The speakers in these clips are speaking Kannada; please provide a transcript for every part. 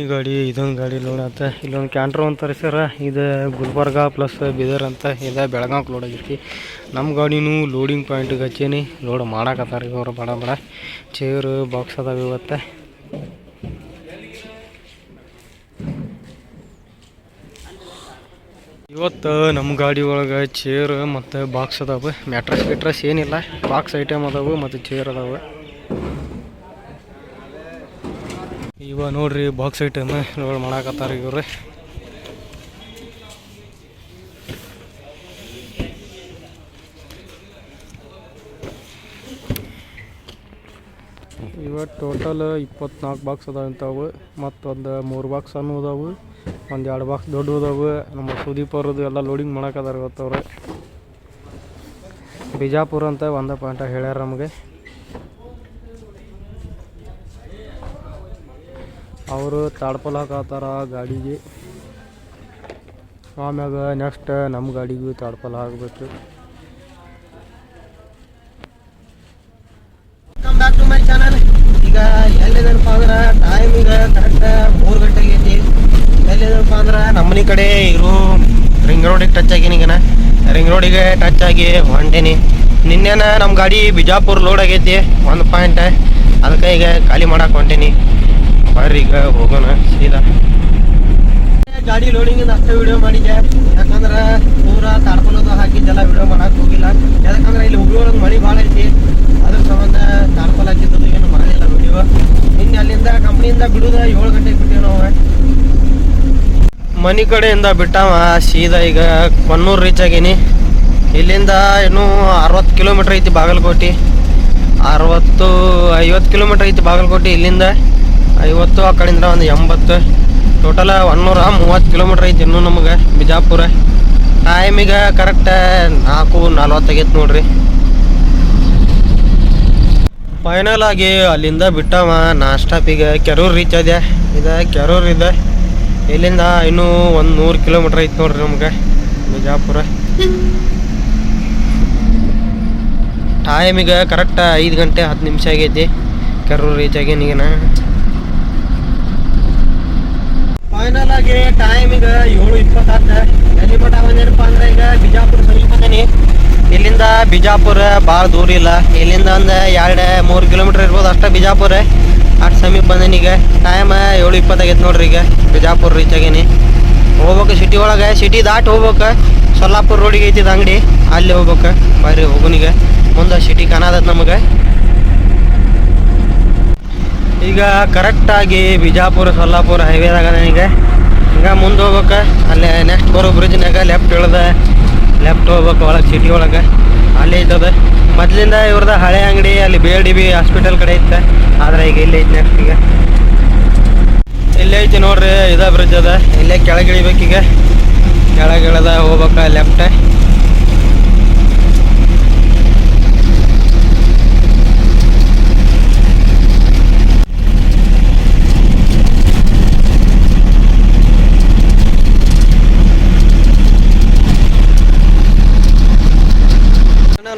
ಈ ಗಾಡಿ, ಇದೊಂದು ಗಾಡಿ ಲೋಡ್ ಅಂತ ಇಲ್ಲೊಂದು ಕ್ಯಾಂಟ್ರ್ ಅಂತಾರೆ ಸರ್ ಇದು ಗುಲ್ಬರ್ಗ ಪ್ಲಸ್ ಬೀದರ್ ಅಂತ ಇದು ಬೆಳಗಾಂಕ್ ಲೋಡ್ ಆಗೈತಿ. ನಮ್ಮ ಗಾಡಿನೂ ಲೋಡಿಂಗ್ ಪಾಯಿಂಟಿಗೆ ಹಚ್ಚೀನಿ. ಲೋಡ್ ಮಾಡಾಕತ್ತಾರ ಇವರು ಬಡ ಬಡ. ಚೇರ್ ಬಾಕ್ಸ್ ಅದಾವ ಇವತ್ತು. ಇವತ್ತು ನಮ್ಮ ಗಾಡಿ ಒಳಗೆ ಚೇರ್ ಮತ್ತು ಬಾಕ್ಸ್ ಅದಾವೆ. ಮ್ಯಾಟ್ರಸ್ ಗಿಟ್ರಸ್ ಏನಿಲ್ಲ. ಬಾಕ್ಸ್ ಐಟಮ್ ಅದಾವೆ ಮತ್ತು ಚೇರ್ ಅದಾವೆ. ಇವ ನೋಡ್ರಿ ಬಾಕ್ಸ್ ಐಟಮ್ ಮಾಡಾಕತ್ತಾರ ಇವ್ರು. ಇವ ಟೋಟಲ್ ಇಪ್ಪತ್ನಾಲ್ಕು ಬಾಕ್ಸ್ ಅದಾವ ಇಂಥವು, ಮತ್ತೊಂದು ಮೂರು ಬಾಕ್ಸ್ ಅನ್ನು ಅದಾವು, ಒಂದು ಎರಡು ಬಾಕ್ಸ್ ದೊಡ್ಡ ಅದಾವು. ನಮ್ಮ ಸುದೀಪ್ ಅವ್ರದ್ದು ಎಲ್ಲ ಲೋಡಿಂಗ್ ಮಾಡಾಕತ್ತಾರ ಇವತ್ತವ್ರೆ ಬಿಜಾಪುರ ಅಂತ ಒಂದೇ ಪಾಯಿಂಟ ಹೇಳ್ಯಾರ ನಮಗೆ. ಅವರು ತಾಡ್ಪಲ್ ಗಾಡಿಗೆ. ಆಮ್ಯಾಗ ನೆಕ್ಸ್ಟ್ ನಮ್ಮ ಗಾಡಿಗೂ ತಾಡ್ಪಲ್ ಆಗಬೇಕು. ಬ್ಯಾಕ್ ಟು ಮೈ ಈಗ ಎಲ್ಲಿದನಪ್ಪ ಅಂದ್ರೆ ಟೈಮ್ ಈಗ ಕರೆಕ್ಟ್ ಮೂರು ಗಂಟೆಗೆ ಐತಿ. ಎಲ್ಲಿದನಪ್ಪ ಅಂದ್ರೆ ನಮ್ಮನಿ ಕಡೆ ಇರೋ ರಿಂಗ್ ರೋಡಿಗೆ ಟಚ್ ಆಗೀನಿ ಈಗನ ರಿಂಗ್ ರೋಡಿಗೆ ಟಚ್ ಆಗಿ ಹೊಂಟೇನಿ. ನಿನ್ನೆನ ನಮ್ಮ ಗಾಡಿ ಬಿಜಾಪುರ ಲೋಡ್ ಆಗೈತಿ, ಒಂದು ಪಾಯಿಂಟ್ ಅದಕ್ಕೆ ಈಗ ಖಾಲಿ ಮಾಡಕ್ಕೆ ಹೊಂಟೀನಿ. ಬರ್ರಿ ಈಗ ಹೋಗೋಣ ಸೀದಾ. ಗಾಡಿ ಲೋಡಿಂಗ್ ಅಷ್ಟೇ ವಿಡಿಯೋ ಮಾಡಿದ್ದೆ. ಯಾಕಂದ್ರೆ ಪೂರ ತಾಡ್ಕೊಳ್ಳೋದು ಹಾಕಿದ್ದೆಲ್ಲ ವಿಡಿಯೋ ಮಾಡಕ್ ಹೋಗಿಲ್ಲ. ಯಾಕಂದ್ರೆ ಇಲ್ಲಿ ಹುಡುಗರೊಂದು ಮಳೆ ಭಾಳ ಐತಿ. ಅದ್ರ ಸಂಬಂಧ ತಾಡ್ಕೊಲ್ ಹಾಕಿದ್ದು ಏನು ಮಾಡಿಲ್ಲ ವಿಡಿಯೋ ಇನ್ನು ಅಲ್ಲಿಂದ ಕಂಪ್ನಿಯಿಂದ ಬಿಡುದ ಏಳು ಗಂಟೆಗೆ ಬಿಟ್ಟಿವಿ ನಾವು. ಮನೆ ಕಡೆಯಿಂದ ಬಿಟ್ಟವ ಸೀದಾ ಈಗ ಕೊನ್ನೂರು ರೀಚ್ ಆಗೀನಿ. ಇಲ್ಲಿಂದ ಇನ್ನೂ ಅರವತ್ತು ಕಿಲೋಮೀಟ್ರ್ ಐತಿ ಬಾಗಲಕೋಟೆ. ಅರವತ್ತು ಐವತ್ತು ಕಿಲೋಮೀಟ್ರ್ ಐತಿ ಬಾಗಲಕೋಟೆ ಇಲ್ಲಿಂದ. ಐವತ್ತು, ಆ ಕಡೆಯಿಂದ ಒಂದು ಎಂಬತ್ತು. ಟೋಟಲ ಒನ್ನೂರ ಮೂವತ್ತು ಕಿಲೋಮೀಟ್ರ್ ಐತಿ ಇನ್ನೂ ನಮಗೆ ಬಿಜಾಪುರ. ಟೈಮಿಗ ಕರೆಕ್ಟ್ ನಾಲ್ಕು ನಲ್ವತ್ತಾಗೈತೆ ನೋಡ್ರಿ. ಫೈನಲ್ ಆಗಿ ಅಲ್ಲಿಂದ ಬಿಟ್ಟವ ನಾಸ್ಟಾಪಿಗೆ ಕೆರೂರ್ ರೀಚ್ ಇದೆ ಇದೆ ಕೆರೂರು ಇದೆ. ಇಲ್ಲಿಂದ ಇನ್ನೂ ಒಂದು ನೂರು ಕಿಲೋಮೀಟ್ರ್ ಐತಿ ನೋಡ್ರಿ ನಮ್ಗೆ ಬಿಜಾಪುರ. ಟೈಮಿಗೆ ಕರೆಕ್ಟ್ ಐದು ಗಂಟೆ ಹತ್ತು ನಿಮಿಷ ಆಗೈತಿ. ಕೆರೂರ್ ರೀಚ್ ಆಗೇನಿ ಈಗ ನಾ ಫೈನಲ್ ಆಗಿ ಟೈಮ್ ಈಗ ಏಳು ಇಪ್ಪತ್ತಾತ. ಎಲ್ಲಿ ಮಠ ಅಂದ್ರೆ ಈಗ ಬಿಜಾಪುರ ಸಮೀಪ ಬಂದೇನಿ ಇಲ್ಲಿಂದ ಬಿಜಾಪುರ ಭಾಳ ದೂರ ಇಲ್ಲ. ಇಲ್ಲಿಂದ ಒಂದು ಎರಡು, ಮೂರು ಕಿಲೋಮೀಟರ್ ಇರ್ಬೋದು ಅಷ್ಟೇ ಬಿಜಾಪುರ. ಅಷ್ಟು ಸಮೀಪ ಬಂದೇನಿ ಈಗ. ಟೈಮ್ ಏಳು ಇಪ್ಪತ್ತಾಗೈತೆ ನೋಡ್ರಿ ಈಗ ಬಿಜಾಪುರ ರೀಚ್ ಆಗೇನಿ. ಹೋಗ್ಬೇಕು ಸಿಟಿ ಒಳಗೆ. ಸಿಟಿ ದಾಟಿ ಹೋಗ್ಬೇಕು. ಸೊಲ್ಲಾಪುರ ರೋಡಿಗೆ ಐತಿದ ಅಂಗಡಿ. ಅಲ್ಲಿ ಹೋಗ್ಬೇಕು. ಬರ್ರಿ ಹೋಗುನಿಗೆ ಮುಂದೆ ಸಿಟಿ ಕಾಣದತ್ ನಮಗೆ. ಈಗ ಕರೆಕ್ಟಾಗಿ ಬಿಜಾಪುರ, ಸೊಲ್ಲಾಪುರ ಹೈವೇದಾಗ ಈಗ. ಹಿಂಗೆ ಮುಂದೆ ಹೋಗ್ಬೇಕು. ಅಲ್ಲೇ ನೆಕ್ಸ್ಟ್ ಬರೋ ಬ್ರಿಡ್ಜ್ನಾಗ ಲೆಫ್ಟ್ ಇಳ್ದ ಲೆಫ್ಟ್ ಹೋಗ್ಬೇಕು ಒಳಗೆ ಸಿಟಿ ಒಳಗೆ. ಅಲ್ಲಿ ಇದ್ದದ. ಮೊದ್ಲಿಂದ ಇವ್ರದ ಹಳೆ ಅಂಗಡಿ, ಅಲ್ಲಿ ಬಿ ಡಿ ಬಿ ಹಾಸ್ಪಿಟಲ್ ಕಡೆ ಇತ್ತು. ಆದ್ರೆ ಈಗ ಇಲ್ಲಿ ಐತಿ ನೆಕ್ಸ್ಟ್ ಈಗ. ಇಲ್ಲೇ ಐತಿ ನೋಡ್ರಿ, ಇದ ಬ್ರಿಡ್ಜ್ ಅದ. ಇಲ್ಲೇ ಕೆಳಗೆ ಕೆಳಗಿಳದ ಹೋಗ್ಬೇಕ ಲೆಫ್ಟ್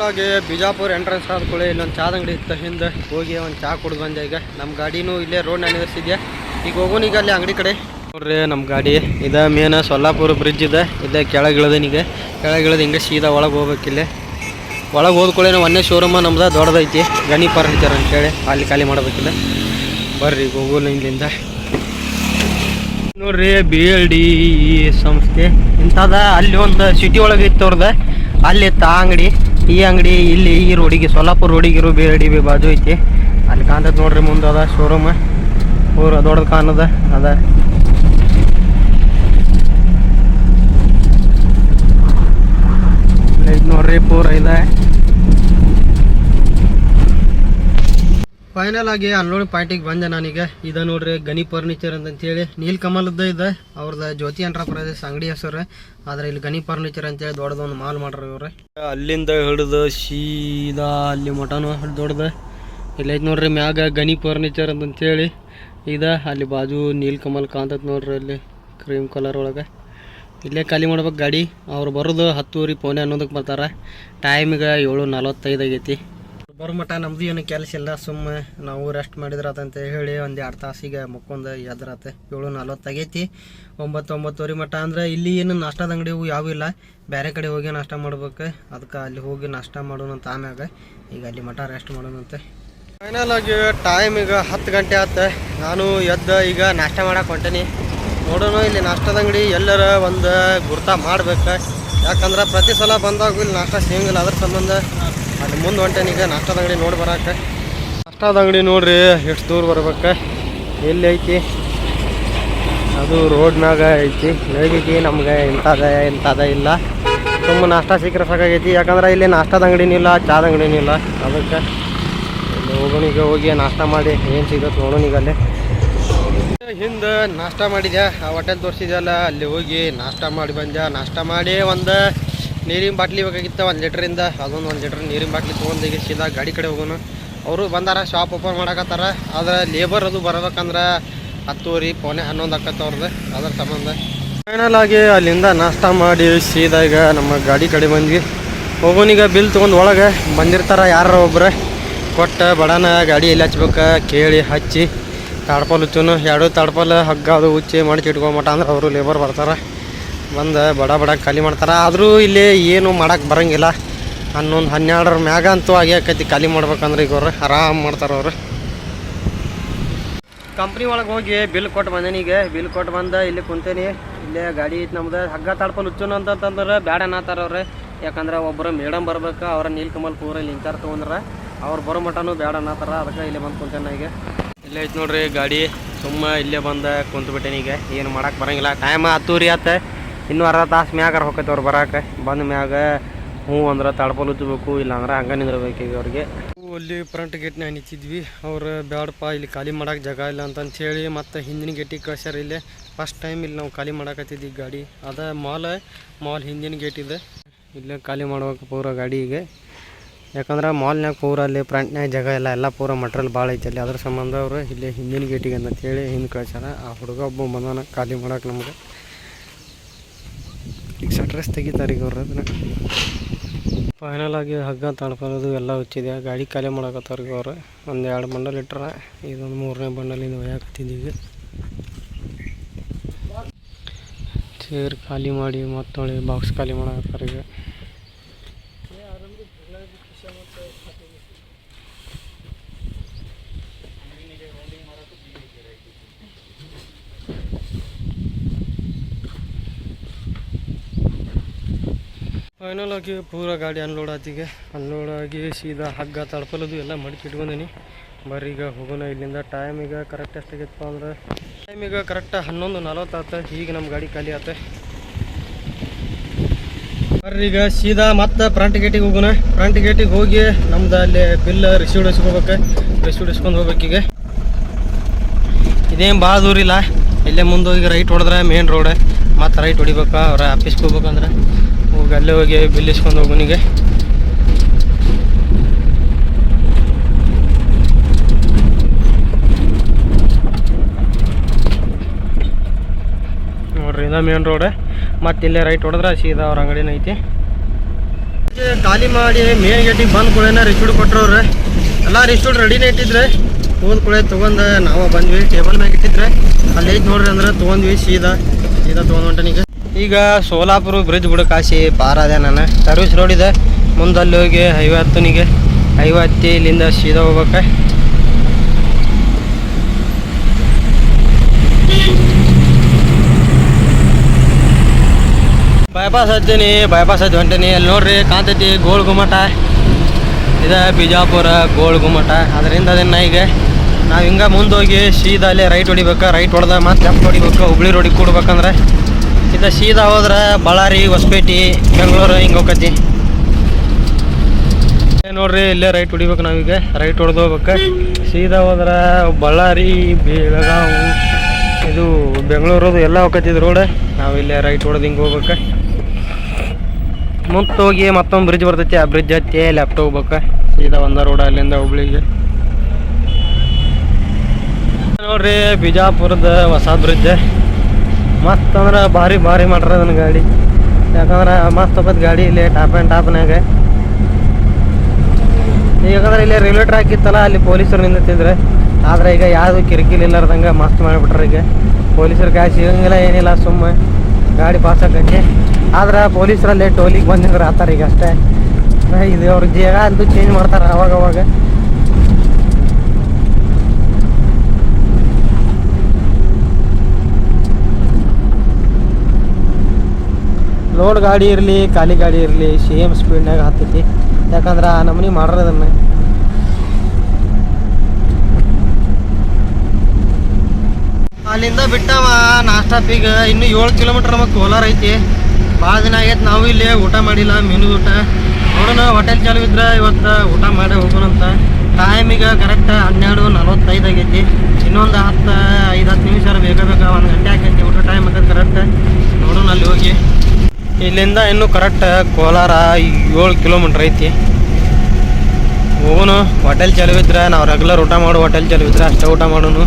ಆಗಿ ಬಿಜಾಪುರ ಎಂಟ್ರೆನ್ಸ್ ಆದ ಇಲ್ಲೊಂದು ಚಾದ ಅಂಗಡಿ ಇತ್ತು. ಹಿಂದೆ ಹೋಗಿ ಒಂದು ಚಾ ಕುಡ್ದು ಬಂದೆ ಈಗ. ನಮ್ಮ ಗಾಡಿನೂ ಇಲ್ಲೇ ರೋಡ್ ನೆನೆಸಿದ್ಯಾ ಈಗ ಹೋಗೋಣ ಈಗ ಅಲ್ಲಿ ಅಂಗಡಿ ಕಡೆ. ನೋಡ್ರಿ ನಮ್ಮ ಗಾಡಿ. ಇದು ಮೇನ್ ಸೊಲ್ಲಾಪುರ ಬ್ರಿಡ್ಜ್ ಇದೆ. ಇದೆ ಕೆಳಗೆ ಇಳ್ದೇನೀಗ ಕೆಳಗೆ ಇಳ್ದು ಹಿಂಗೆ ಸೀದಾ ಒಳಗೆ ಹೋಗ್ಬೇಕಿಲ್ಲೇ ಒಳಗೆ ಹೋದ ನಾವು ಒಂದೇ ಶೋರೂಮ ನಮ್ದು ದೊಡ್ಡದೈತಿ. ಗಣಿ ಫರ್ನಿಚರ್ ಅಂತೇಳಿ ಅಲ್ಲಿ ಖಾಲಿ ಮಾಡಬೇಕಿಲ್ಲ ಬರ್ರಿ ಗೂಗಲ್ ಇಲ್ಲಿಂದ. ನೋಡ್ರಿ ಬಿ ಎಲ್ ಡಿ ಸಂಸ್ಥೆ. ಇಂಥದ ಅಲ್ಲಿ ಒಂದು ಸಿಟಿ ಒಳಗೆ ಇತ್ತು ಅವ್ರದ್ದು ಅಲ್ಲಿ ಇತ್ತು ಆ ಅಂಗಡಿ. ಈ ಅಂಗಡಿ ಇಲ್ಲಿ ಈ ರೋಡಿಗೆ ಸೊಲ್ಲಾಪುರ ರೋಡಿಗೆ ಇರೋ ಬಿ ಬಾಜು ಐತಿ. ಅಲ್ಲಿ ಕಾಣ್ತೈತೆ ನೋಡ್ರಿ ಮುಂದೆ ಅದ ಶೋರೂಮ್ ಊರ ದೊಡ್ಡದು ಕಾಣದ, ಅದ. ನೋಡ್ರಿ ಪೂರ ಇದೆ. ಫೈನಲ್ ಆಗಿ ಅನ್ಲೋಡಿಂಗ್ ಪಾಯಿಂಟಿಗೆ ಬಂದೆ ನಾನೀಗ. ಇದ ನೋಡ್ರಿ ಗನಿ ಫರ್ನಿಚರ್ ಅಂತಂತೇಳಿ. ನೀಲ್ ಕಮಲದ್ದ ಇದೆ ಅವ್ರದ್ದು ಜ್ಯೋತಿ ಎಂಟರ್ಪ್ರೈಸಸ್ ಅಂಗಡಿ ಹೆಸರು. ಆದ್ರೆ ಇಲ್ಲಿ ಗನಿ ಫರ್ನಿಚರ್ ಅಂತೇಳಿ ದೊಡ್ಡದೊಂದು ಮಾಲ್ ಮಾಡ್ರಿ ಇವ್ರೆ. ಅಲ್ಲಿಂದ ಹಿಡಿದು ಸೀದಾ ಅಲ್ಲಿ ಮಟನು ದೊಡ್ಡದ. ಇಲ್ಲೈತೆ ನೋಡ್ರಿ ಮ್ಯಾಗ ಗನಿ ಫರ್ನಿಚರ್ ಅಂತಂತೇಳಿ. ಇದ ಅಲ್ಲಿ ಬಾಜು ನೀಲ್ ಕಮಲ್ ಕಾಂತತ್ ನೋಡ್ರಿ ಅಲ್ಲಿ ಕ್ರೀಮ್ ಕಲರ್ ಒಳಗೆ. ಇಲ್ಲೇ ಖಾಲಿ ಮಾಡ್ಬೇಕು ಗಾಡಿ. ಅವ್ರು ಬರೋದು ಹತ್ತುವರೆ, ಪೋನೆ ಅನ್ನೋದಕ್ಕೆ ಬರ್ತಾರೆ. ಟೈಮಿಗೆ ಏಳು ನಲವತ್ತೈದು ಆಗೈತಿ. ಬರೋ ಮಠ ನಮ್ದು ಏನು ಕೆಲಸ ಇಲ್ಲ ಸುಮ್ಮ ನಾವು ರೆಸ್ಟ್ ಮಾಡಿದ್ರಾತಂತ ಹೇಳಿ ಒಂದು ಎರಡು ತಾಸಿಗೆ ಮುಕ್ಕೊಂದು ಎದ್ರಾತ. ಏಳು ನಲ್ವತ್ತಾಗೈತಿ ಒಂಬತ್ತು ಒಂಬತ್ತುವರೆ ಮಠ ಅಂದ್ರೆ ಇಲ್ಲಿ ಏನು ನಾಷ್ಟದ ಅಂಗಡಿ ಯಾವೂ ಇಲ್ಲ. ಬೇರೆ ಕಡೆ ಹೋಗಿ ನಾಷ್ಟ ಮಾಡ್ಬೇಕು. ಅದಕ್ಕೆ ಅಲ್ಲಿ ಹೋಗಿ ನಾಷ್ಟ ಮಾಡೋಣ ಅಂತ ಆಮ್ಯಾಗ. ಈಗ ಅಲ್ಲಿ ಮಠ ರೆಸ್ಟ್ ಮಾಡೋಣಂತೆ ಫೈನಲ್ ಆಗಿ ಟೈಮ್ ಈಗ ಹತ್ತು ಗಂಟೆ ಆತ. ನಾನು ಎದ್ದ ಈಗ ನಾಷ್ಟ ಮಾಡಕ್ಕೆ ಹೊಂಟೇನಿ. ನೋಡೋಣ ಇಲ್ಲಿ ನಾಷ್ಟದ ಅಂಗಡಿ ಎಲ್ಲರ ಒಂದು ಗುರ್ತ ಮಾಡ್ಬೇಕು. ಯಾಕಂದ್ರೆ ಪ್ರತಿ ಸಲ ಬಂದಾಗ ಇಲ್ಲಿ ನಾಷ್ಟ ಸಿಗಂಗಿಲ್ಲ. ಅದ್ರ ಸಂಬಂಧ ಮುಂದೆ ಈಗ ನಾಷ್ಟದ ಅಂಗಡಿ ನೋಡಿ ಬರಕ್ಕೆ ನಾಷ್ಟದ ಅಂಗಡಿ ನೋಡ್ರಿ, ಎಷ್ಟು ದೂರ ಬರ್ಬೇಕು. ಎಲ್ಲಿ ಐತಿ? ಅದು ರೋಡ್ ಮ್ಯಾಗ ಐತಿ. ಹೇಗೈತಿ ನಮ್ಗೆ ಇಂಥದ ಇಂಥದ ಇಲ್ಲ. ತುಂಬ ನಾಷ್ಟ ಸಿಕ್ಕರೆ ಸಾಕಾಗೈತಿ. ಯಾಕಂದ್ರೆ ಇಲ್ಲಿ ನಾಷ್ಟದ ಅಂಗಡಿನಿಲ್ಲ ಚಾದ ಅಂಗಡಿನೂ ಇಲ್ಲ. ಅದಕ್ಕೆ ಇಲ್ಲಿ ಹೋಗೋಣ ಈಗ ಹೋಗಿ ನಾಷ್ಟ ಮಾಡಿ ಏನು ಸಿಗುತ್ತೆ ನೋಡೋಣ ಈಗ ಅಲ್ಲಿ. ಹಿಂದೆ ನಾಷ್ಟ ಮಾಡಿದ್ಯಾ? ಆ ಹೋಟೆಲ್ ತೋರಿಸಿದ್ಯಲ್ಲ, ಅಲ್ಲಿ ಹೋಗಿ ನಾಷ್ಟ ಮಾಡಿ ಬಂದ್ಯಾ? ನಾಷ್ಟ ಮಾಡಿ ಒಂದು ನೀರಿನ ಬಾಟ್ಲಿ ಬೇಕಾಗಿತ್ತು ಒಂದು ಲೀಟ್ರಿಂದ ಅದೊಂದು ಒಂದು ಲೀಟ್ರ್ ನೀರಿನ ಬಾಟ್ಲಿ ಈಗ ಸೀದಾ ಗಾಡಿ ಕಡೆ ಹೋಗೋಣ. ಅವರು ಬಂದಾರ ಶಾಪ್ ಓಪನ್ ಮಾಡಕತ್ತಾರ. ಆದ್ರೆ ಲೇಬರ್ ಅದು ಬರ್ಬೇಕಂದ್ರೆ ಹತ್ತುವರೆ, ಪೋನೆ ಹನ್ನೊಂದು ಆಕತ್ತ ಅವ್ರದ್ದು ಅದ್ರ ಸಂಬಂಧ. ಫೈನಲ್ ಆಗಿ ಅಲ್ಲಿಂದ ನಾಷ್ಟ ಮಾಡಿ ಸೀದಾ ಈಗ ನಮ್ಮ ಗಾಡಿ ಕಡೆ ಬಂದ್ವಿ. ಹೋಗೋನೀಗ ಬಿಲ್ ತೊಗೊಂಡು ಒಳಗೆ ಬಂದಿರ್ತಾರ ಯಾರ ಒಬ್ರು. ಕೊಟ್ಟು ಬಡನ ಗಾಡಿ ಎಲ್ಲಿ ಹಚ್ಬೇಕು ಕೇಳಿ ಹಚ್ಚಿ. ತಾಡ್ಪಲ್ ಹುಚ್ಚುನು ಎರಡು ತಾಡ್ಪಲ್ ಹಗ್ಗ ಅದು ಉಚ್ಚಿ ಮಾಡಿ ಇಟ್ಕೊಂಬಟ್ಟ ಅಂದ್ರೆ ಅವರು ಲೇಬರ್ ಬರ್ತಾರೆ. ಬಂದು ಬಡ ಬಡ ಖಾಲಿ ಮಾಡ್ತಾರೆ. ಆದರೂ ಇಲ್ಲಿ ಏನು ಮಾಡೋಕ್ಕೆ ಬರಂಗಿಲ್ಲ. ಹನ್ನೊಂದು ಹನ್ನೆರಡರ ಮ್ಯಾಗ ಅಂತೂ ಆಗ್ಯಾಕೈತಿ ಖಾಲಿ ಮಾಡ್ಬೇಕಂದ್ರೆ ಈಗ ಅವ್ರು ಆರಾಮ್ ಮಾಡ್ತಾರೆ ಅವರು. ಕಂಪ್ನಿ ಒಳಗೆ ಹೋಗಿ ಬಿಲ್ ಕೊಟ್ಟು ಬಂದೇನಿ ಈಗ. ಬಿಲ್ ಕೊಟ್ಟು ಬಂದು ಇಲ್ಲಿ ಕುಂತೇನಿ. ಇಲ್ಲೇ ಗಾಡಿ ಐತಿ ನಮ್ದು. ಹಗ್ಗ ತಾಡ್ಕೊಂಡು ಹುಚ್ಚುನ ಅಂತಂತಂದ್ರೆ ಬ್ಯಾಡ ಅನ್ನತ್ತಾರ ಅವ್ರೆ. ಯಾಕಂದ್ರೆ ಒಬ್ಬರು ಮೇಡಮ್ ಬರ್ಬೇಕು. ಅವ್ರ ನೀಲ್ಕಮಲ್ ಪೂರ ಇಂಚಾರ್ ತೊಗೊಂಡ್ರ. ಅವ್ರು ಬರೋ ಮಟನು ಬ್ಯಾಡ ಅನ್ನತ್ತಾರ ಅದಕ್ಕೆ ಇಲ್ಲೇ ಬಂದು ಕುಂತೇನೆ ಈಗ. ಇಲ್ಲೇ ಐತಿ ನೋಡ್ರಿ ಗಾಡಿ. ಸುಮ್ಮ ಇಲ್ಲೇ ಬಂದ ಕುಂತ್ಬಿಟ್ಟೇನಿ ಈಗ. ಏನು ಮಾಡಕ್ಕೆ ಬರಂಗಿಲ್ಲ. ಟೈಮ್ ಹತ್ತೂರಿ ಆತ. ಇನ್ನೂ ಅರ್ಧ ತಾಸು ಮ್ಯಾಗಾರ ಹೋಗೈತೆ ಅವ್ರು ಬರಾಕ. ಬಂದ ಮ್ಯಾಗ ಹ್ಞೂ ಅಂದ್ರೆ ತಡ್ಪಲ್ ಉತ್ತಬೇಕು ಇಲ್ಲಾಂದ್ರೆ ಹಂಗ ನಿಂದ್ರಬೇಕು ಈಗ ಅವ್ರಿಗೆ. ಅಲ್ಲಿ ಫ್ರಂಟ್ ಗೇಟ್ನ ನಿಂತಿದ್ವಿ. ಅವ್ರು ಬ್ಯಾಡಪ್ಪ, ಇಲ್ಲಿ ಖಾಲಿ ಮಾಡಕ್ಕೆ ಜಾಗ ಇಲ್ಲ ಅಂತಂತ ಹೇಳಿ ಮತ್ತು ಹಿಂದಿನ ಗೇಟಿಗೆ ಕಳ್ಸ್ಯಾರ ಇಲ್ಲೇ. ಫಸ್ಟ್ ಟೈಮ್ ಇಲ್ಲಿ ನಾವು ಖಾಲಿ ಮಾಡಕತ್ತಿದ್ವಿ ಗಾಡಿ. ಅದ ಮಾಲ್ ಮಾಲ್ ಹಿಂದಿನ ಗೇಟ್ ಇದೆ. ಇಲ್ಲೇ ಖಾಲಿ ಮಾಡ್ಬೇಕು ಪೂರ ಗಾಡಿಗೆ ಯಾಕಂದ್ರೆ ಮಾಲ್ನಾಗ ಪೂರ ಅಲ್ಲಿ ಫ್ರಂಟ್ನಾಗ ಜಾಗ ಇಲ್ಲ, ಎಲ್ಲ ಪೂರ ಮಟ್ರಲ್ ಭಾಳ ಐತೆ ಅಲ್ಲಿ. ಅದ್ರ ಸಂಬಂಧ ಅವರು ಇಲ್ಲಿ ಹಿಂದಿನ ಗೇಟಿಗೆ ಅಂತ ಹೇಳಿ ಹಿಂದೆ ಕಳ್ಸ್ಯಾರ. ಆ ಹುಡುಗ ಒಬ್ಬ ಬಂದಾನ, ಖಾಲಿ ಮಾಡಕ್ಕೆ ನಮ್ಗೆ. ಈಗ ಸಟ್ರೆಸ್ ತೆಗಿತಾರೆ ಈಗ ಅವ್ರು ಫೈನಲ್ ಆಗಿ ಹಗ್ಗ ತಡ್ಕೊಳ್ಳೋದು ಎಲ್ಲ ಹುಚ್ಚಿದೆ. ಗಾಡಿ ಖಾಲಿ ಮಾಡಕತ್ತಾರ ಈಗ ಅವ್ರು. ಒಂದು ಎರಡು ಬಂಡಲ್ ಇಟ್ಟರ ಇದೊಂದು ಮೂರನೇ ಬಂಡಲಿಂದ ಒಯ್ಯಾಕತ್ತಿದ್ದೀವಿ ಚೇರ್ ಖಾಲಿ ಮಾಡಿ ಮತ್ತೊಳ್ಳಿ ಬಾಕ್ಸ್ ಖಾಲಿ ಮಾಡಕತ್ತಾರ ಈಗ. ಫೈನಲ್ ಆಗಿ ಪೂರ ಗಾಡಿ ಅನ್ಲೋಡ್ ಆತಿಗೆ. ಅನ್ಲೋಡ್ ಆಗಿ ಸೀದಾ ಹಗ್ಗ ತಡ್ಪಲದು ಎಲ್ಲ ಮಡಿಕೆ ಇಟ್ಕೊಂಡೀನಿ ಈಗ ಹೋಗೋಣ ಇಲ್ಲಿಂದ. ಟೈಮ್ ಈಗ ಕರೆಕ್ಟ್ ಎಷ್ಟಾಗಿತ್ತಪ್ಪ ಅಂದ್ರೆ ಟೈಮ್ ಈಗ ಕರೆಕ್ಟ್ ಹನ್ನೊಂದು ನಲವತ್ತಾತ. ಈಗ ನಮ್ಮ ಗಾಡಿ ಖಾಲಿ ಆತ. ಬರ್ರಿ ಈಗ ಸೀದಾ ಮತ್ತೆ ಫ್ರಂಟ್ ಗೇಟಿಗೆ ಹೋಗೋಣ. ಫ್ರಂಟ್ ಗೇಟಿಗೆ ಹೋಗಿ ನಮ್ದು ಅಲ್ಲಿ ಬಿಲ್ ರಿಸೀವ್ಡ್ ಇಸ್ಕೋಬೇಕು ರಿಸೀವ್ಡ್ ಇಸ್ಕೊಂಡು ಹೋಗ್ಬೇಕೀಗ ಇದೇನು ಭಾಳ ದೂರಿಲ್ಲ ಇಲ್ಲೇ. ಮುಂದೆ ಹೋಗಿ ರೈಟ್ ಹೊಡೆದ್ರೆ ಮೇನ್ ರೋಡ್ ಮತ್ತು ರೈಟ್ ಹೊಡಿಬೇಕು. ಅವ್ರ ಆಫೀಸ್ಗೆ ಹೋಗ್ಬೇಕಂದ್ರೆ. ಹೋಗಿ ಅಲ್ಲೇ ಹೋಗಿ ಬಿಲ್ ಇಸ್ಕೊಂಡು ಹೋಗೋನಿಗೆ ನೋಡ್ರಿ ಇದ ಮೇನ್ ರೋಡ್ ಮತ್ತೆ ಇಲ್ಲೇ ರೈಟ್ ಹೊಡೆದ್ರೆ ಸೀದಾ ಅವ್ರ ಅಂಗಡಿನ ಐತಿ. ಖಾಲಿ ಮಾಡಿ ಮೇನ್ ಗೇಟಿಗೆ ಬಂದು ಕೂಡ ರಿಸೀಡ್ ಕೊಟ್ಟರವ್ರೆ ಎಲ್ಲ ರಿಸೀಡ್ ರೆಡಿನೇ ಇಟ್ಟಿದ್ರೆ ಹೋದ ಕೂಡ ತೊಗೊಂಡು ನಾವು ಬಂದ್ವಿ. ಟೇಬಲ್ ಮ್ಯಾಗ ಇಟ್ಟಿದ್ರೆ, ಅಲ್ಲಿ ಐತಿ ನೋಡ್ರಿ ಅಂದ್ರೆ ತೊಗೊಂಡ್ವಿ ಸೀದಾ. ಸೀದಾ ತೊಗೊಂಡು ಹೊಂಟನೀಗ ಈಗ ಸೋಲಾಪುರ ಬ್ರಿಡ್ಜ್ ಕಾಶಿ ಪಾರ ಅದೇ ನಾನು. ಸರ್ವಿಸ್ ರೋಡ್ ಇದೆ. ಮುಂದೆ ಅಲ್ಲಿ ಹೋಗಿ ಹೈವೇ ಹತ್ತನಿಗೆ ಹೈವೇ ಇಲ್ಲಿಂದ ಸೀದಾ ಹೋಗ್ಬೇಕು. ಬೈಪಾಸ್ ಹತ್ತೀನಿ ಬೈಪಾಸ್ ಹತ್ತಿ ಹೊಂಟೀನಿ. ಅಲ್ಲಿ ನೋಡ್ರಿ ಕಾಂತೈತಿ ಗೋಳ್ ಗುಮ್ಮಟ. ಇದೆ ಬಿಜಾಪುರ ಗೋಳ್ ಗುಮ್ಮಟ. ಅದರಿಂದ ಅದನ್ನ ಈಗ ನಾವು ಹಿಂಗೆ ಮುಂದೆ ಹೋಗಿ ಸೀದಾ ಅಲ್ಲೇ ರೈಟ್ ಹೊಡಿಬೇಕು. ರೈಟ್ ಹೊಡೆದ ಮತ್ತೆ ಲೆಫ್ಟ್ ಹೊಡಿಬೇಕು. ಹುಬ್ಳಿ ರೋಡಿಗೆ ಕೊಡ್ಬೇಕಂದ್ರೆ. ಇದು ಸೀದಾ ಹೋದ್ರೆ ಬಳ್ಳಾರಿ, ಹೊಸಪೇಟೆ, ಬೆಂಗಳೂರು ಹಿಂಗೆ ಹೋಗತಿ ನೋಡ್ರಿ, ಇಲ್ಲೇ ರೈಟ್ ಹೊಡಿಬೇಕು ನಾವೀಗ. ರೈಟ್ ಹೊಡೆದು ಹೋಗ್ಬೇಕು. ಸೀದಾ ಹೋದ್ರೆ ಬಳ್ಳಾರಿ, ಬೆಳಗಾವಿ, ಇದು ಬೆಂಗಳೂರು ಎಲ್ಲ ಹೋಗತ್ತಿದ್ ರೋಡ್ ನಾವು ಇಲ್ಲೇ ರೈಟ್ ಹೊಡೆದು ಹಿಂಗೆ ಹೋಗ್ಬೇಕು. ಮುಂದೆ ಹೋಗಿ ಮತ್ತೊಂದು ಬ್ರಿಡ್ಜ್ ಬರ್ತೈತಿ. ಆ ಬ್ರಿಡ್ಜ್ ಹತ್ತಿ ಲೆಫ್ಟ್ ಹೋಗ್ಬೇಕು. ಸೀದಾ ಒಂದ ರೋಡ್ ಅಲ್ಲಿಂದ ಹುಬ್ಳಿಗೆ. ನೋಡ್ರಿ, ಬಿಜಾಪುರದ ಹೊಸ ಬ್ರಿಡ್ಜ್ ಮಸ್ತ್ ಅಂದ್ರೆ ಭಾರಿ ಭಾರಿ ಮಾಡ್ರ ಅದನ್ನ ಗಾಡಿ. ಯಾಕಂದ್ರೆ ಮಸ್ತ್ ಹೋಗತ್ ಗಾಡಿ ಇಲ್ಲಿ ಟಾಪ್ ಆ್ಯಂಡ್ ಟಾಪ್ನಾಗ ಯಾಕಂದ್ರೆ ಇಲ್ಲಿ ರೈಲ್ವೆ ಟ್ರ್ಯಾಕ್ ಇತ್ತಲ್ಲ, ಅಲ್ಲಿ ಪೊಲೀಸರು ನಿಂತಿದ್ರೆ. ಆದ್ರೆ ಈಗ ಯಾವುದು ಕಿರಿಕಿರಿ ಇಲ್ಲಾರ್ದಂಗೆ ಮಸ್ತ್ ಮಾಡಿಬಿಟ್ರೆ ಈಗ. ಪೊಲೀಸರು ಕಾಯಿ ಸಿಗಂಗಿಲ್ಲ, ಏನಿಲ್ಲ ಸುಮ್ಮ ಗಾಡಿ ಪಾಸ್ ಆಗಕ್ಕೆ. ಆದ್ರೆ ಪೊಲೀಸರಲ್ಲಿ ಟೋಲಿಗೆ ಬಂದಿದ್ರೆ ಆತಾರ ಈಗ ಅಷ್ಟೇ. ಇದು ಅವ್ರ ಜಾಗ ಅಂತೂ ಚೇಂಜ್ ಮಾಡ್ತಾರೆ ಅವಾಗ ಅವಾಗ ಲೋಡ್ ಗಾಡಿ ಇರಲಿ, ಖಾಲಿ ಗಾಡಿ ಇರಲಿ ಸೇಮ್ ಸ್ಪೀಡ್ನಾಗ ಹತ್ತೈತಿ. ಯಾಕಂದ್ರೆ ಆ ನಮೂನಿ ಮಾಡ್ರ ಅದನ್ನ. ಅಲ್ಲಿಂದ ಬಿಟ್ಟವ ನಾಷ್ಟಾಪಿಗೆ ಇನ್ನು ಏಳು ಕಿಲೋಮೀಟರ್ ನಮಗೆ ಕೋಲಾರ ಐತಿ. ಭಾಳ ದಿನ ಆಗೈತೆ, ನಾವು ಇಲ್ಲಿ ಊಟ ಮಾಡಿಲ್ಲ, ಮೀನು ಊಟ. ನೋಡೋಣ ಹೋಟೆಲ್ ಚಾಲು ಇದ್ರೆ ಇವತ್ತು ಊಟ ಮಾಡಿ ಹೋಗೋಣಂತ ಟೈಮಿಗೆ ಕರೆಕ್ಟ್ ಹನ್ನೆರಡು ನಲವತ್ತೈದು ಆಗೈತಿ. ಇನ್ನೊಂದು ಹತ್ತು ಐದು ಹತ್ತು ನಿಮಿಷ ಬೇಗ ಒಂದು ಗಂಟೆ ಆಗೈತಿ ಊಟ ಟೈಮ್ ಆಗೈತೆ ಕರೆಕ್ಟ್ ನೋಡೋಣ ಅಲ್ಲಿ ಹೋಗಿ. ಇಲ್ಲಿಂದ ಇನ್ನು ಕರೆಕ್ಟ್ ಕೋಲಾರ ಏಳು ಕಿಲೋಮೀಟ್ರ್ ಐತಿ. ಹೋಗೋನು ಹೋಟೆಲ್ ಚಲುವಿದ್ರೆ ನಾವು ರೆಗ್ಯುಲರ್ ಊಟ ಮಾಡೋ ಹೋಟೆಲ್ ಚಲುವಿದ್ರೆ ಅಷ್ಟೇ ಊಟ ಮಾಡೋನು.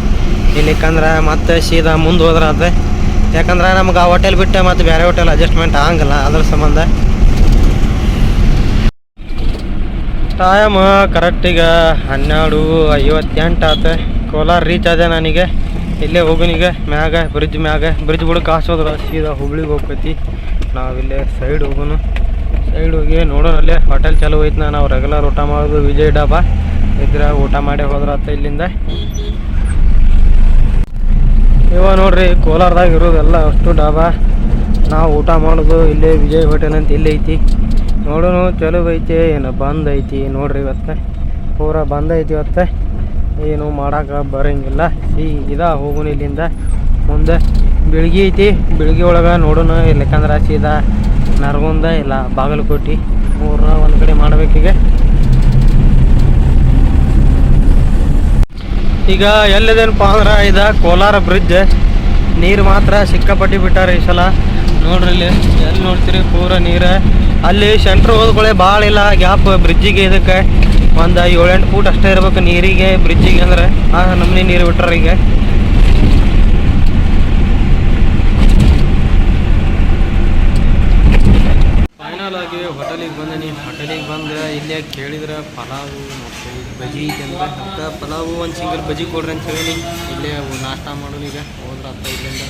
ಇಲ್ಲಿಕ್ಕಂದ್ರೆ ಮತ್ತೆ ಸೀದಾ ಮುಂದೆ ಹೋದ್ರೆ ಅದೇ. ಯಾಕಂದ್ರೆ ನಮ್ಗೆ ಆ ಹೋಟೆಲ್ ಬಿಟ್ಟೆ ಮತ್ತೆ ಬೇರೆ ಹೋಟೆಲ್ ಅಡ್ಜಸ್ಟ್ಮೆಂಟ್ ಆಗಂಗಿಲ್ಲ, ಅದ್ರ ಸಂಬಂಧ. ಟೈಮ್ ಕರೆಕ್ಟ್ ಈಗ ಹನ್ನೆರಡು ಐವತ್ತೆಂಟು ಆತ. ಕೋಲಾರ ರೀಚ್ ಆದೆ ನನಗೆ. ಇಲ್ಲೇ ಹೋಗೋನೀಗ, ಮ್ಯಾಗ ಬ್ರಿಡ್ಜ್ ಮ್ಯಾಗ. ಬ್ರಿಡ್ಜ್ ಬುಡಕ್ಕೆ ಹಾಸೋದ್ರ ಸೀದಾ ಹುಬ್ಳಿಗೆ ಹೋಗ್ತೈತಿ ನಾವಿಲ್ಲೇ ಸೈಡ್ ಹೋಗೋಣ. ಸೈಡ್ ಹೋಗಿ ನೋಡೋಣ ಅಲ್ಲೇ. ಹೋಟೆಲ್ ಚಾಲೂ ಐತೆ ನಾವು ರೆಗ್ಯುಲರ್ ಊಟ ಮಾಡೋದು ವಿಜಯ್ ಡಾಬಾ. ಇದ್ರೆ ಊಟ ಮಾಡಿ ಹೋದ್ರ ಅತ್ತ ಇಲ್ಲಿಂದ. ಇವ ನೋಡ್ರಿ, ಕೋಲಾರದಾಗ ಇರೋದೆಲ್ಲ ಅಷ್ಟು ಡಾಬಾ. ನಾವು ಊಟ ಮಾಡೋದು ಇಲ್ಲೇ ವಿಜಯ್ ಹೋಟೆಲ್ ಅಂತ ಇಲ್ಲೇ ಐತಿ. ನೋಡೋಣ, ಚಲೋ ಐತಿ. ಏನು ಬಂದ್ ಐತಿ ನೋಡ್ರಿ ಇವತ್ತು. ಪೂರ ಬಂದ್ ಐತಿ ಇವತ್ತು. ಏನು ಮಾಡಕ್ಕೆ ಬರಂಗಿಲ್ಲ. ಇದ ಹೋಗೋಣ ಇಲ್ಲಿಂದ. ಮುಂದೆ ಬೆಳಗ್ಗೆ ಐತಿ ಬೆಳಗ್ಗೆ ಒಳಗೆ ನೋಡೋಣ ಇಲ್ಲಕಂದ್ರೆ ಸೀದಾ ನರಗುಂದ ಇಲ್ಲ ಬಾಗಲಕೋಟೆ ಮೂರ ಒಂದು ಕಡೆ ಮಾಡ್ಬೇಕೀಗ ಈಗ. ಎಲ್ಲಿದೇನಪ್ಪ ಅಂದ್ರೆ ಇದ ಕೋಲಾರ ಬ್ರಿಡ್ಜ್ ನೀರು ಮಾತ್ರ ಸಿಕ್ಕಾಪಟ್ಟಿ ಬಿಟ್ಟಾರೆ ಈ ಸಲ. ನೋಡ್ರಿ ಇಲ್ಲಿ ಎಲ್ಲಿ ನೋಡ್ತೀರಿ ಪೂರ ನೀರು. ಅಲ್ಲಿ ಸೆಂಟ್ರ್ ಹೋದ್ಕೊಳ್ಳೆ ಭಾಳ ಇಲ್ಲ, ಗ್ಯಾಪ್ ಬ್ರಿಡ್ಜಿಗೆ ಇದಕ್ಕೆ ಒಂದು ಏಳೆಂಟು ಫೂಟ್ ಅಷ್ಟೇ ಇರ್ಬೇಕು ನೀರಿಗೆ ಬ್ರಿಡ್ಜಿಗೆ ಅಂದ್ರೆ. ಆ ನಮ್ಮನೆ ನೀರು ಬಿಟ್ಟಾರ ಈಗ ಫೈನಲ್ ಆಗಿ ಹೋಟೆಲಿಗೆ ನೀವು ಹೋಟೆಲಿಗೆ ಬಂದ್ರೆ, ಇಲ್ಲೇ ಕೇಳಿದ್ರೆ, ಪಲಾವು ಮತ್ತು ಬಜಿ ಅಂದ್ರೆ ಅದಕ್ಕೆ ಪಲಾವು ಒಂದು ಸಿಂಗಲ್ ಬಜಿ ಕೊಡ್ರಿ ಅಂತ ಹೇಳೀನಿ ಇಲ್ಲೇ ನಾಷ್ಟ ಮಾಡೋನು ಈಗ, ಹೋದ್ರ ಅತ್ತ ಇಲ್ಲಿಂದ.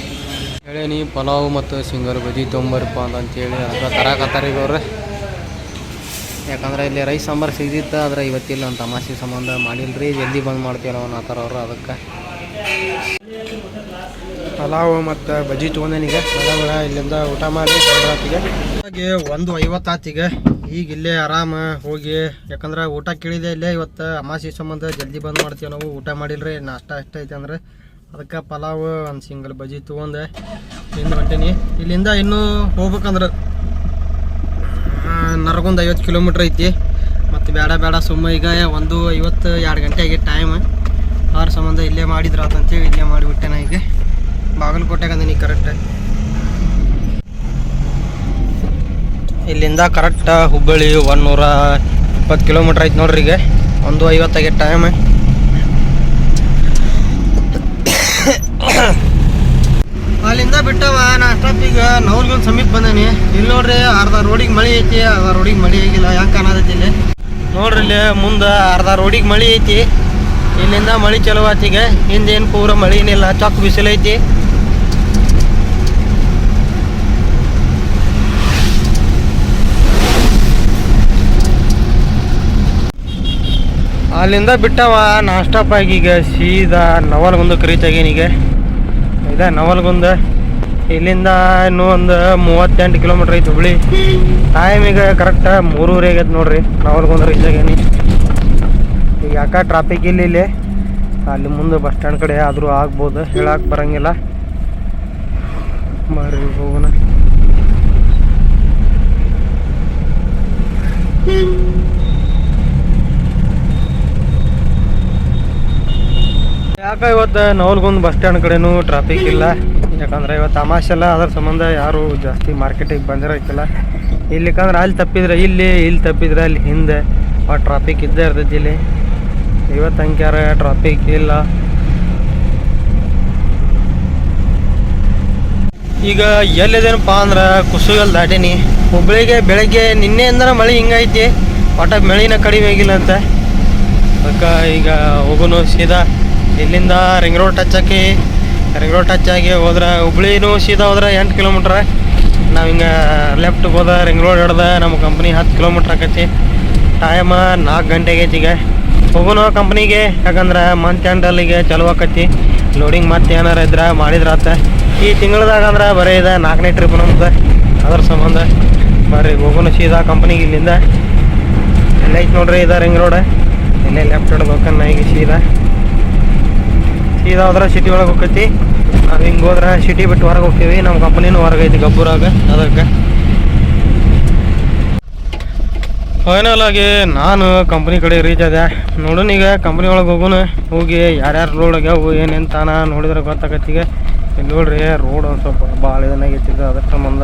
ಹೇಳೀನಿ ಪಲಾವು ಮತ್ತು ಸಿಂಗಲ್ ಬಜಿ ತೊಂಬರಪ್ಪ ಅಂತಂತೇಳಿ ಅದ್ರ ತರಾಕತ್ತಾರ ಈಗ ಅವ್ರೆ. ಯಾಕಂದ್ರೆ ಇಲ್ಲಿ ರೈಸ್ ಸಾಂಬಾರು ಸಿಗ್ದಿತ್ತು, ಆದ್ರೆ ಇವತ್ತಿಲ್ಲ ಅಂತ ಅಮಾಸಿ ಸಂಬಂಧ ಮಾಡಿಲ್ರಿ, ಜಲ್ದಿ ಬಂದ್ ಮಾಡ್ತೀವಲ್ಲ ಆ ಥರ ಅವ್ರು ಅದಕ್ಕೆ. ಪಲಾವು ಮತ್ತು ಬಜ್ಜಿ ತೊಗೊಂಡೇನೀಗ ಬಡ ಬಡ ಇಲ್ಲಿಂದ ಊಟ ಮಾಡಿ ಒಂದು ಹಾಗೆ ಒಂದು ಐವತ್ತಾತಿಗೆ ಈಗ ಇಲ್ಲೇ ಆರಾಮ ಹೋಗಿ, ಯಾಕಂದ್ರೆ ಊಟ ಕೇಳಿದೆ ಇಲ್ಲೇ ಇವತ್ತು ಅಮಾಸಿ ಸಂಬಂಧ ಜಲ್ದಿ ಬಂದ್ ಮಾಡ್ತೀವಿ ನಾವು. ಊಟ ಮಾಡಿಲ್ರಿ, ನಾಷ್ಟ ಎಷ್ಟೈತೆ ಅಂದ್ರೆ. ಅದಕ್ಕೆ ಪಲಾವ್, ಒಂದು ಸಿಂಗಲ್ ಬಜ್ಜಿ ತೊಗೊಂಡೆ. ತಿಂದು ಹೊಂಟೀನಿ. ಇಲ್ಲಿಂದ ಇನ್ನೂ ಹೋಗ್ಬೇಕಂದ್ರೆ ನರಗೊಂದು ಐವತ್ತು ಕಿಲೋಮೀಟ್ರ್ ಐತಿ. ಮತ್ತು ಬೇಡ ಬೇಡ ಸುಮ್ಮ ಈಗ ಒಂದು ಐವತ್ತು ಎರಡು ಗಂಟೆ ಆಗಿ ಟೈಮ್ ಅವ್ರ ಸಂಬಂಧ ಇಲ್ಲೇ ಮಾಡಿದ್ರ ಅಂತೇಳಿ ಇಲ್ಲೇ ಮಾಡಿಬಿಟ್ಟೆ ನಾ ಈಗ. ಬಾಗಲಕೋಟೆಗೆ ಅಂದಿನಿ ಕರೆಕ್ಟ್ ಇಲ್ಲಿಂದ ಕರೆಕ್ಟ್ ಹುಬ್ಬಳ್ಳಿ ಒನ್ ನೂರ ಇಪ್ಪತ್ತು ಕಿಲೋಮೀಟ್ರ್ ಐತೆ ನೋಡ್ರಿ ಈಗ. ಒಂದು ಐವತ್ತಾಗೆ ಟೈಮ್ ಅಲ್ಲಿಂದ ಬಿಟ್ಟವ ನಾ ಈಗ ನವ್ರಿಗೊಂದು ಸಮೀಪ ಬಂದೇನಿ. ಇಲ್ಲಿ ನೋಡ್ರಿ ಅರ್ಧ ರೋಡಿಗೆ ಮಳೆ ಐತಿ, ಅರ್ಧ ರೋಡಿಗೆ ಮಳೆ ಆಗಿಲ್ಲ, ಯಾಕೆ ಕಾಣತೈತಿ ಇಲ್ಲಿ? ನೋಡ್ರಿ ಇಲ್ಲಿ ಮುಂದೆ ಅರ್ಧ ರೋಡಿಗೆ ಮಳೆ ಐತಿ. ಇಲ್ಲಿಂದ ಮಳೆ ಚಲೋ ಆತೀಗ ಹಿಂದೇನು ಪೂರ ಮಳೆ ಏನಿಲ್ಲ ಚೊಕ್ ಬಿಸಿಲು ಅಲ್ಲಿಂದ ಬಿಟ್ಟವ ಸ್ಟಾಪ್ ಆಗಿ ಈಗ ಸೀದಾ ನವಲ್ಗುಂದಕ್ಕೆ ರೀಚ್ ಆಗೀನೀಗ ಇದೆ ನವಲ್ಗುಂದ. ಇಲ್ಲಿಂದ ಇನ್ನೂ ಒಂದು ಮೂವತ್ತೆಂಟು ಕಿಲೋಮೀಟ್ರ್ ಐತಿ ಹುಬ್ಳಿ. ಟೈಮ್ ಈಗ ಕರೆಕ್ಟ್ ಮೂರುವರೆ ಆಗೈತೆ ನೋಡ್ರಿ ನವಲ್ಗುಂದ ರೀಚ್ ಆಗೀನಿ ಈಗ ಯಾಕ ಟ್ರಾಫಿಕ್ ಇಲ್ಲ ಇಲ್ಲಿ? ಅಲ್ಲಿ ಮುಂದೆ ಬಸ್ ಸ್ಟ್ಯಾಂಡ್ ಕಡೆ ಆದರೂ ಆಗ್ಬೋದು ಹೇಳಕ್ಕೆ ಬರಂಗಿಲ್ಲ. ಬರ್ರಿ ಹೋಗೋಣ. ಯಾಕ ಇವತ್ತು ನವಲ್ಗುಂದ್ ಬಸ್ ಸ್ಟ್ಯಾಂಡ್ ಕಡೆನೂ ಟ್ರಾಫಿಕ್ ಇಲ್ಲ. ಯಾಕಂದ್ರೆ ಇವತ್ತು ತಮಾಷೆ ಎಲ್ಲ ಅದ್ರ ಸಂಬಂಧ ಯಾರು ಜಾಸ್ತಿ ಮಾರ್ಕೆಟಿಗೆ ಬಂದಿರಕ್ಕಿಲ್ಲ. ಇಲ್ಲಿಕಂದ್ರೆ ಅಲ್ಲಿ ತಪ್ಪಿದ್ರೆ ಇಲ್ಲಿ ಇಲ್ಲಿ ತಪ್ಪಿದ್ರೆ ಅಲ್ಲಿ ಹಿಂದೆ. ಆ ಟ್ರಾಫಿಕ್ ಇದ್ದೇ ಇರ್ತೈತಿ ಇಲ್ಲಿ. ಇವತ್ತು ಹಂಗ್ಯಾರ ಟ್ರಾಫಿಕ್ ಇಲ್ಲ. ಈಗ ಎಲ್ಲಿದೇನಪ್ಪ ಅಂದ್ರೆ ಕುಸುಗಲ್ ದಾಟಿನಿ. ಹುಬ್ಳಿಗೆ ಬೆಳಗ್ಗೆ ನಿನ್ನೆಯಿಂದ ಮಳೆ ಹಿಂಗೈತಿ. ಒಟ್ಟ ಮಳಿನ ಕಡಿಮೆ ಆಗಿಲ್ಲ ಅಂತ. ಅದಕ್ಕೆ ಈಗ ಹೋಗೋನು ಸೀದಾ. ಇಲ್ಲಿಂದ ರಿಂಗ್ ರೋಡ್ ಟಚ್ ಹಾಕಿ ರಿಂಗ್ ರೋಡ್ ಟಚ್ ಆಗಿ ಹೋದ್ರೆ ಹುಬ್ಳಿನೂ ಸೀದಾ ಹೋದ್ರೆ ಎಂಟು ಕಿಲೋಮೀಟ್ರ ನಾವು ಹಿಂಗೆ ಲೆಫ್ಟ್ ಹೋದ ರಿಂಗ್ ರೋಡ್ ಹಿಡ್ದ ನಮ್ಮ ಕಂಪ್ನಿ ಹತ್ತು ಕಿಲೋಮೀಟ್ರ್ ಆಕೈತಿ. ಟೈಮ ನಾಲ್ಕು ಗಂಟೆಗೆ ಐತಿ ಈಗ. ಹೋಗೋನು ಕಂಪ್ನಿಗೆ ಯಾಕಂದ್ರೆ ಮಂತ್ ಎಂಡಲ್ಲಿಗೆ ಚಲೋ ಆಕೈತಿ. ಲೋಡಿಂಗ್ ಮತ್ತೆ ಏನಾರ ಇದ್ರೆ ಮಾಡಿದ್ರಾತ ಈ ತಿಂಗಳದಾಗ ಅಂದ್ರೆ ಬರೀ ಇದೆ ನಾಲ್ಕನೇ ಟ್ರಿಪ್ ನಮ್ದು. ಅದ್ರ ಸಂಬಂಧ ಬರ್ರಿ, ಹೋಗೋನು ಸೀದಾ ಕಂಪ್ನಿಗೆ ಇಲ್ಲಿಂದ. ಎಲ್ಲೈತೆ ನೋಡ್ರಿ ಇದೆ ರಿಂಗ್ ರೋಡ್ ಇಲ್ಲೇ ಲೆಫ್ಟ್ ಹಿಡ್ದು ಹೋಗ್ತಾನೆ ಈಗ ಸೀದಾ. ಸೀದಾ ಹೋದ್ರೆ ಸಿಟಿ ಒಳಗೆ ಹೋಗ್ತೈತಿ. ನಾವು ಹಿಂಗೆ ಹೋದ್ರೆ ಸಿಟಿ ಬಿಟ್ಟು ಹೊರಗೆ ಹೋಗ್ತೀವಿ. ನಮ್ಮ ಕಂಪ್ನಿನೂ ಹೊರಗೆ ಐತಿ ಗಬ್ಬುರಾಗ, ಅದಕ್ಕೆ. ಫೈನಲ್ ಆಗಿ ನಾನು ಕಂಪ್ನಿ ಕಡೆ ರೀಚ್ ಆದೆ. ನೋಡೋಣ ಈಗ ಕಂಪ್ನಿ ಒಳಗೆ ಹೋಗೋಣ. ಹೋಗಿ ಯಾರ್ಯಾರು ರೋಡ್ ಆಗ್ಯಾವು ಏನೇನು ತಾನ ನೋಡಿದ್ರೆ ಗೊತ್ತಾಗತ್ತೀಗ ನೋಡ್ರಿ ರೋಡ್ ಒಂದು ಸ್ವಲ್ಪ ಭಾಳ ಇದನ್ನಾಗೈತಿ ಇದು ಅದ್ರ ಸಂಬಂಧ.